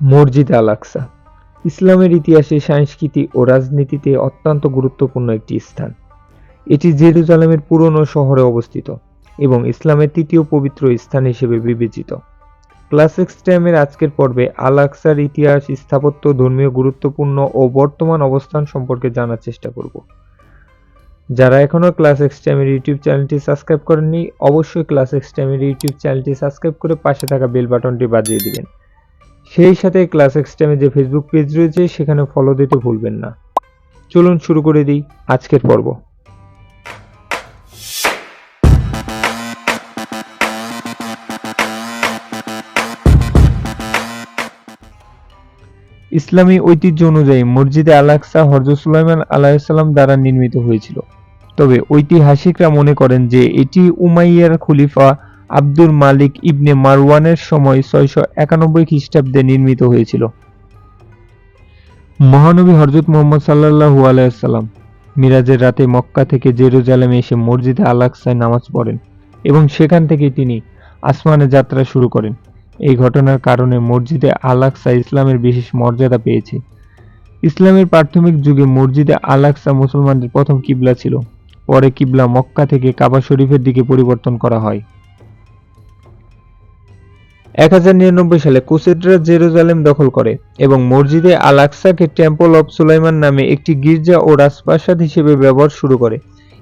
মসজিদ আল আকসা ইসলামের ইতিহাসে সংস্কৃতি ও রাজনীতিতে অত্যন্ত গুরুত্বপূর্ণ একটি স্থান। এটি জেরুজালেমের পুরনো শহরে অবস্থিত এবং ইসলামের তৃতীয় পবিত্র স্থান হিসেবে বিবেচিত। ক্লাস এক্সট্যামের আজকের পর্বে আল আকসার ইতিহাস, স্থাপত্য, ধর্মীয় গুরুত্বপূর্ণ ও বর্তমান অবস্থান সম্পর্কে জানার চেষ্টা করব। যারা এখনও ক্লাস এক্সট্যামের ইউটিউব চ্যানেলটি সাবস্ক্রাইব করেননি, অবশ্যই ক্লাস এক্সট্যামের ইউটিউব চ্যানেলটি সাবস্ক্রাইব করে পাশে থাকা বেল বাটনটি বাজিয়ে দিবেন। সেই সাথে ক্লাস এক্সট্যামে যে ফেসবুক পেজ রয়েছে, সেখানে ফলো দিতে ভুলবেন না। চলুন শুরু করে দিই আজকের পর্ব। ইসলামী ঐতিহ্য অনুযায়ী মসজিদে আল আকসা হযরত সুলাইমান আলাইহিসসালাম দ্বারা নির্মিত হয়েছিল। তবে ঐতিহাসিকরা মনে করেন যে এটি উমাইয়ার খলিফা আব্দুল মালিক ইবনে মারওয়ানের সময় ছয়শো একানব্বই খ্রিস্টাব্দে নির্মিত হয়েছিল। মহানবী হযরত মুহাম্মদ সাল্লাল্লাহু আলাইসাল্লাম মিরাজের রাতে মক্কা থেকে জেরুজালেমে এসে মসজিদে আল আকসায় নামাজ পড়েন এবং সেখান থেকে তিনি আসমানে যাত্রা শুরু করেন। এই ঘটনার কারণে মসজিদে আল আকসা ইসলামের বিশেষ মর্যাদা পেয়েছে। ইসলামের প্রাথমিক যুগে মসজিদে আল আকসা মুসলমানদের প্রথম কিবলা ছিল। পরে কিবলা মক্কা থেকে কাবা শরীফের দিকে পরিবর্তন করা হয়। এক হাজার নিরানব্বই সালে কুসেডরা জেরুজালেম দখল করে এবং মসজিদে আল আকসাকে টেম্পল অব সুলাইমান নামে একটি গির্জা ও রাজপ্রাসাদ হিসেবে ব্যবহার শুরু করে।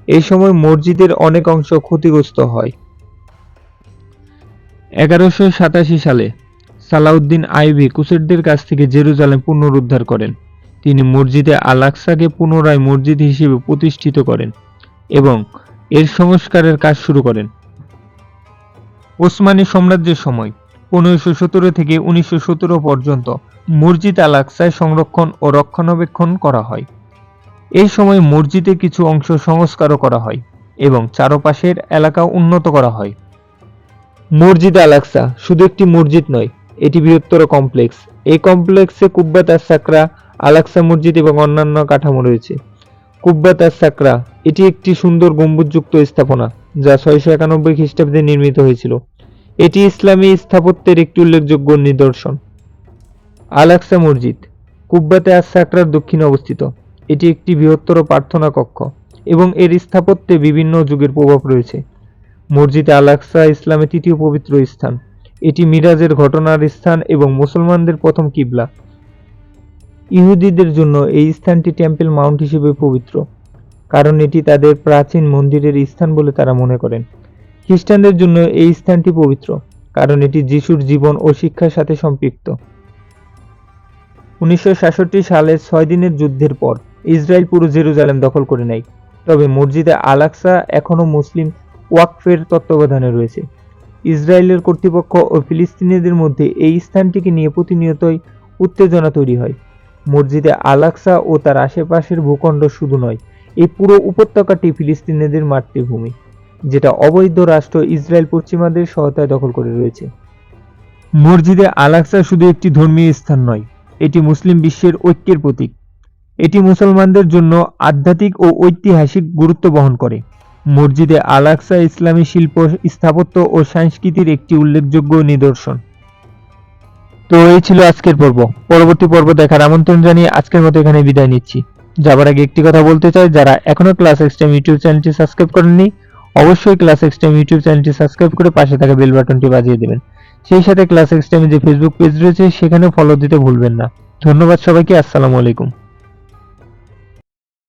এই সময় মসজিদের অনেক অংশ ক্ষতিগ্রস্ত হয়। এগারোশো সাতাশি সালে সালাউদ্দিন আইবি কুসেডদের কাছ থেকে জেরুজালেম পুনরুদ্ধার করেন। তিনি মসজিদে আল আকসাকে পুনরায় মসজিদ হিসেবে প্রতিষ্ঠিত করেন এবং এর সংস্কারের কাজ শুরু করেন। ওসমানী সাম্রাজ্যের সময় পনেরোশো সতেরো থেকে উনিশশো সতেরো পর্যন্ত মসজিদ আল আকসায় সংরক্ষণ ও রক্ষণাবেক্ষণ করা হয়। এই সময় মসজিদে কিছু অংশ সংস্কারও করা হয় এবং চারপাশের এলাকা উন্নত করা হয়। মসজিদ আল আকসা শুধু একটি মসজিদ নয়, এটি বৃহত্তর কমপ্লেক্স। এই কমপ্লেক্সে কুব্বাত আর সাকরা আল আকসা মসজিদ এবং অন্যান্য কাঠামো রয়েছে। কুব্বাত আর সাকরা এটি একটি সুন্দর গম্বুজযুক্ত স্থাপনা, যা ছয়শো একানব্বই খ্রিস্টাব্দে নির্মিত হয়েছিল। এটি ইসলামী স্থাপত্যের একটি উল্লেখযোগ্য নিদর্শন। আল আকসা মসজিদ, কুব্বাতে আর সাকরার দক্ষিণে অবস্থিত। এটি একটি বৃহত্তর প্রার্থনা কক্ষ এবং এর স্থাপত্যে বিভিন্ন যুগের প্রভাব রয়েছে। মসজিদে আল আকসা ইসলামের তৃতীয় পবিত্র স্থান। এটি মিরাজের ঘটনার স্থান এবং মুসলমানদের প্রথম কিবলা। ইহুদিদের জন্য এই স্থানটি টেম্পল মাউন্ট হিসেবে পবিত্র, কারণ এটি তাদের প্রাচীন মন্দিরের স্থান বলে তারা মনে করেন। খ্রিস্টানদের জন্য এই স্থানটি পবিত্র, কারণ এটি যিশুর জীবন ও শিক্ষার সাথে সম্পৃক্ত। উনিশশো সাতষট্টি সালে ছয় দিনের যুদ্ধের পর, ইসরায়েল পুরো জেরুজালেম দখল করে নেয়। তবে মসজিদে আল আকসা এখনও মুসলিম ওয়াকফের তত্ত্বাবধানে রয়েছে। ইসরায়েলের কর্তৃপক্ষ ও ফিলিস্তিনিদের মধ্যে এই স্থানটিকে নিয়ে প্রতিনিয়তই উত্তেজনা তৈরি হয়। মসজিদে আল আকসা ও তার আশেপাশের ভূখণ্ড শুধু নয় এই পুরো উপত্যকাটি ফিলিস্তিনিদের মাতৃভূমি। যেটা অবৈধ রাষ্ট্র ইসরায়েল পশ্চিমাদের সহায়তায় দখল করে রয়েছে। মসজিদে আল আকসা শুধু একটি ধর্মীয় স্থান নয়, এটি মুসলিম বিশ্বের ঐক্যের প্রতীক। এটি মুসলমানদের জন্য আধ্যাত্মিক ও ঐতিহাসিক গুরুত্ব বহন করে। মসজিদে আল আকসা ইসলামী শিল্প স্থাপত্য ও সংস্কৃতির একটি উল্লেখযোগ্য নিদর্শন। তো এই ছিল আজকের পর্ব। পরবর্তী পর্ব দেখার আমন্ত্রণ জানিয়ে আজকের মতো এখানে বিদায় নিচ্ছি। যাবার আগে একটি কথা বলতে চাই, যারা এখনও ক্লাস এক্সট্রিম ইউটিউব চ্যানেলটি সাবস্ক্রাইব করেননি অবশ্যই ক্লাস এক্সট্রিম ইউটিউব চ্যানেলটি সাবস্ক্রাইব করে পাশে থাকা বেল বাটনটি বাজিয়ে দেবেন। সেই সাথে ক্লাস এক্সট্রিমে যে ফেসবুক পেজ রয়েছে, সেখানেও ফলো দিতে ভুলবেন না। ধন্যবাদ সবাইকে, আসসালামু আলাইকুম।